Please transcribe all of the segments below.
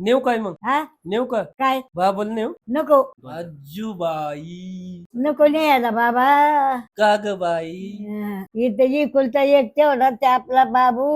नेऊ काय मग? हा? नेऊ का? काय? बाबल नेऊ? नको. आजूबाई. नको न्यायला बाबा. का ग बाई? हं, इथं इकुलता एक तेवढा ते आपला बाबू.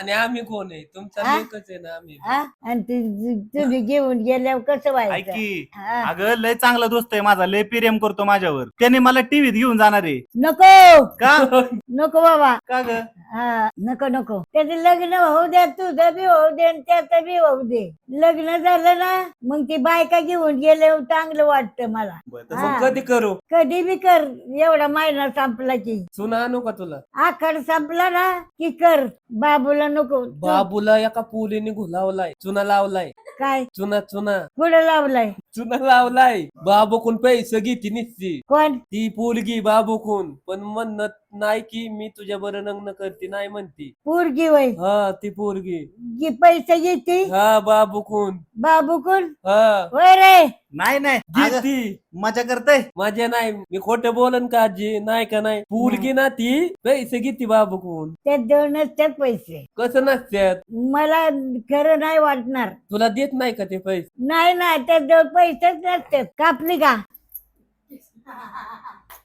आणि आम्ही कोण आहे? तुमचा हा? लेकच आहे ना आम्ही. हा? आणि तु- तुम्ही घेऊन गेल्यावर कसं ऐक व्हायचं की. हा. अगं लय चांगला दोस्त आहे माझा. लय प्रेम करतो माझ्यावर. त्याने मला टीव्हीत घेऊन जाणार आहे. नको. का? नको बाबा. का ग? हा. नको नको. त्याचं लग्न होऊ द्या तुझं बी होऊ दे आणि त्याचं बी होऊ दे. लग्न झालं ना मग ती बायका घेऊन गेले चांगलं वाटतं मला. बरं. तसं मग कधी करू? कधी बी कर एवढा महिना संपला की. चुना आणू का तुला? आखड संपला ना की कर. बाबूला नको. बाबूला एका पुलीने घुलावलाय चुना लावलाय. काय? चुना चुना. कुठं लावलाय? चुना लावलाय. बाबूकून पैसे घेते निसती. कोण? ती पोलगी बाबूकून. पण म्हणत नाही की मी तुझ्या बरं लग्न करते नाही म्हणती. पोरगी वय हा ती पोरगी. जी पैसे घेते? हा बाबूकून. बाबू कोण हा. होय रे. नाही नाही. अगं, घेती मजा करताय. माझ्या नाही. मी खोटं बोलन का आजी? नाही का नाही? पोरगी ना ती. पैसे घेते बाबूकून. त्यात देऊ नसतात पैसे. कसं नसत्यात? मला खरं नाही वाटणार. तुला देत नाही का ते पैसे? नाही नाही. त्यात देऊ पैसेच नसतात. कापली का?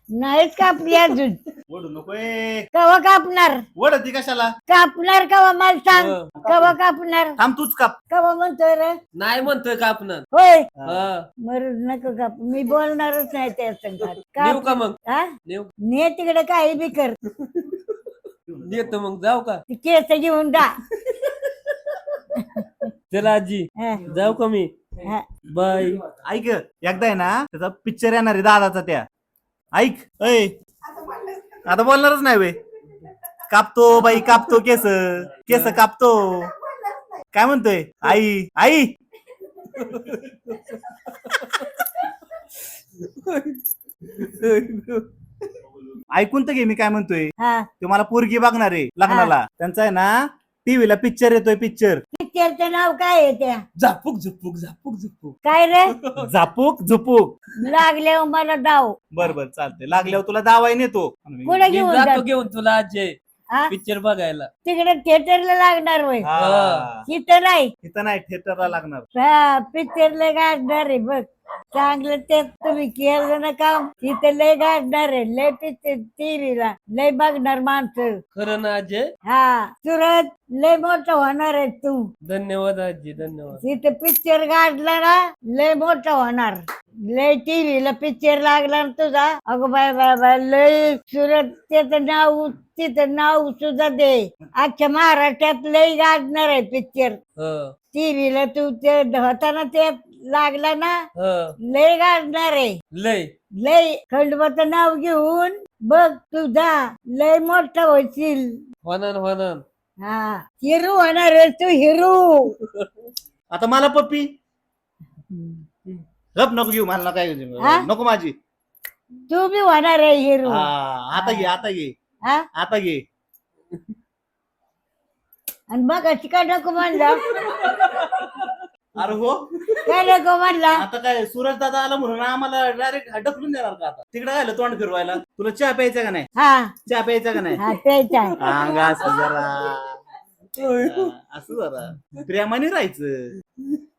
नाहीच कापली अजून. ओढू नकोय कवा कापणार? ओढ ती कशाला? कापणार कवा? मला सांग. हं. कवा कापणार? थांब तूच काप. कवा म्हणतोय रे? नाही म्हणतोय का आपण होय. हा. मर नको काप. मी बोलणारच नाही त्या संघात. नेऊ का मग? हा? नेऊ. ने तिकडे काही बी कर. देतो मग जाऊ का? ती केस घेऊन जा. चला आजी हा, जाऊ का मी? हा. बाय. ऐक एकदा आहे ना त्याचा पिक्चर येणार आहे दादाचा त्या. ऐक ऐ. आता बोलणारच नाही वे कापतो बाई कापतो केस. केस कापतो. काय म्हणतोय? आई आई. ऐकून तर घे मी काय म्हणतोय. हा. ते मला पोरगी बघणार आहे लग्नाला. त्यांचा आहे ना टीव्हीला पिक्चर येतोय पिक्चर पिक्चरचं नाव काय आहे त्या? झापूक झुपूक झापूक झुपूक. काय रे? झापूक झुपूक. लागल्यावर मला डाव. बर बर चालते लागल्यावर तुला दावाई नेतो कुठे मी घेऊन जातो घेऊन तुला आजी. हा? पिक्चर बघायला. तिकडे थिएटरला लागणार होय. हा. तिथं नाही. इथं नाही थिएटरला लागणार. हा पिक्चरला गाडणार आहे बघ. चांगलं ते तुम्ही केलं ना काम? तिथे लय गाडणार आहे लय पिक्चर टीव्हीला लय बघणार माणसं. खरं ना आजी? हा सुरत लय मोठं होणार आहे तू. धन्यवाद आजी धन्यवाद. तिथे पिक्चर गाडला ना लय मोठं होणार. लय टीव्हीला पिक्चर लागला ना तुझा. अगं बाय बाय बाय लय सुरत त्याचं नाव तिथं नाव सुद्धा दे. अख्ख्या महाराष्ट्रात लय गाडणार आहे पिक्चर ह. टीव्हीला तू ते होताना ते लागला ना ह. लय गाडणार आहे. लय. लय खंडोबाचं नाव घेऊन बघ तुझा लय मोठा होशील. होणार होणार. हा हिरू होणार आहे तू हिरू. आता मला पप्पी. गप नको घेऊ मला काय हा? नको माझी. तू बी होणार आहे हिरू. हा आता घे आता घे. हा? आता घे. आणि मग अशी काय नको म्हणलं अरे हो. काय म्हणला. आता काय सूरज दादा आला म्हणून आम्हाला डायरेक्ट ढकलून देणार का आता? तिकडे काय तोंड फिरवायला. तुला चहा प्यायचा का नाही? हा. चहा प्यायचा का नाही? हा तेच आहे. अंग असं जरा. असं जरा. प्रेमाने राहायचं.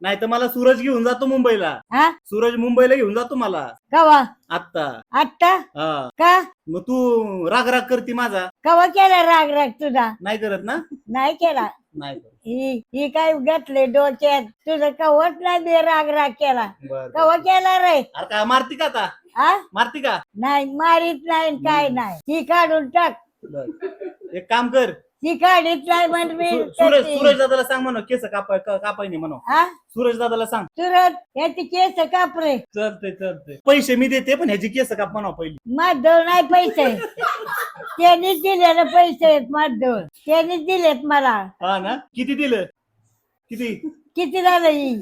नाही तर मला सूरज घेऊन जातो मुंबईला. हा? सूरज मुंबईला घेऊन जातो मला. कवा? आत्ता. आत्ता? हा. का? मग तू राग राग करती माझा. कवा केला राग राग तुझा? नाही करत ना? नाही केला. नाही करत. ही ही काय घातले डोक्यात? तुझं कवच नाही बे राग राग केला. बर बर. कवा केला रे? अरे काय मारती का आता? हा मारती का? नाही मारीत नाही काय नाही. ती काढून टाक. बर. एक काम कर. ती काढीत नाही म्हणजे मी सु- सूरज करते. सूरज दादाला सांग म्हणा केस कापाय का- कापाय नाही म्हणा हा? सूरज दादाला सांग. सुरत याची केस कापरे. चालतंय चालतंय. पैसे मी देते पण ह्याची केस काप म्हणा पहिली. माझं नाही पैसे. त्यांनीच दिलेले पैसे आहेत माझं त्यांनीच दिलेत मला. हा ना? किती दिलं? किती? किती झालं ही?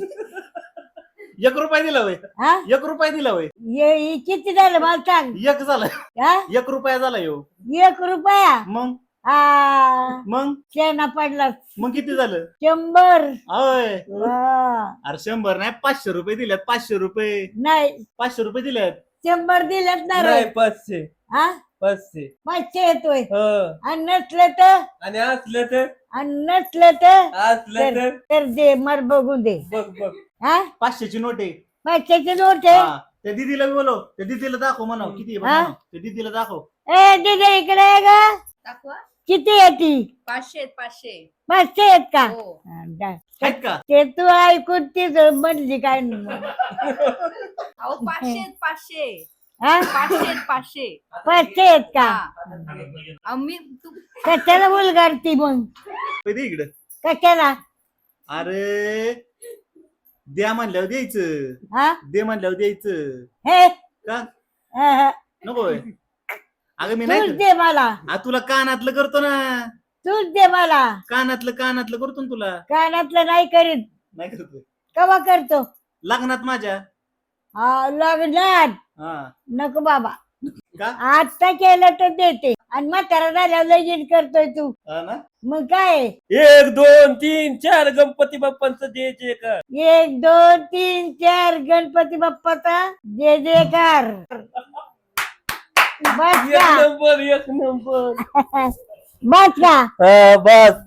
एक रुपया दिला वय हा? एक रुपया दिला वय हे- ही किती झालं मला सांग. एक झाला. हा? एक रुपया झाला येऊ एक रुपया? मग? हा. मग? शेणा पडला. मग किती झालं? शंभर. होय. हा. अरे शंभर नाही पाचशे रुपये दिल्यात पाचशे रुपये. नाही. पाचशे रुपये दिल्यात. शंभर दिलेत ना रे. नाही पाचशे. हा? पाचशे. पाचशे येतोय. हो. आणि नसलं तर? आणि असलं तर? आणि नसलं तर? असलं तर तर? तर दे मर बघू दे. बघ बघ. हा? पाचशेची नोट आहे. पाचशेची नोट आहे? हा, त्या दिदीला बोलव. त्या दिदीला दाखव म्हणा किती आहे बघ हा? म्हणावं. त्या दिदीला दाखव. ए दिदे इकडे ये ग. दाखवा. किती येते पाचशे आहेत, पाचशे. पाचशे आहेत का? हो. हा. आहेत का? ते तू ऐकून तीच म्हणली काय अहो पाचशे आहेत, पाचशे. हा? पाचशे आहेत, पाचशे. पाचशे आहेत का? हा. अहो, मी तू कशाला मुलगाडती मग? इकडं. कशाला? अरे द्या म्हणल्यावर द्यायचं. हा? दे म्हणल्यावर द्यायचं. हे? का? नको होय? अगं मी नाही तूच. दे मला. आ, तुला कानातलं करतो ना. तूच दे मला. कानातलं कानातलं करतो ना तुला. कानातलं नाही करीत. नाही करत. कवा करतो? लग्नात माझ्या. हा लग्नात? हा. नको बाबा. का? आता केलं तर देते. आणि म्हातारा झाल्यावर लगीन करतोय तू. हा ना? मग काय? एक दोन तीन चार गणपती बाप्पांचं द्यायचे का एक दोन तीन चार गणपती बाप्पाचा जय जयकार बस एक का नंबर एक नंबर. बस का हा बस.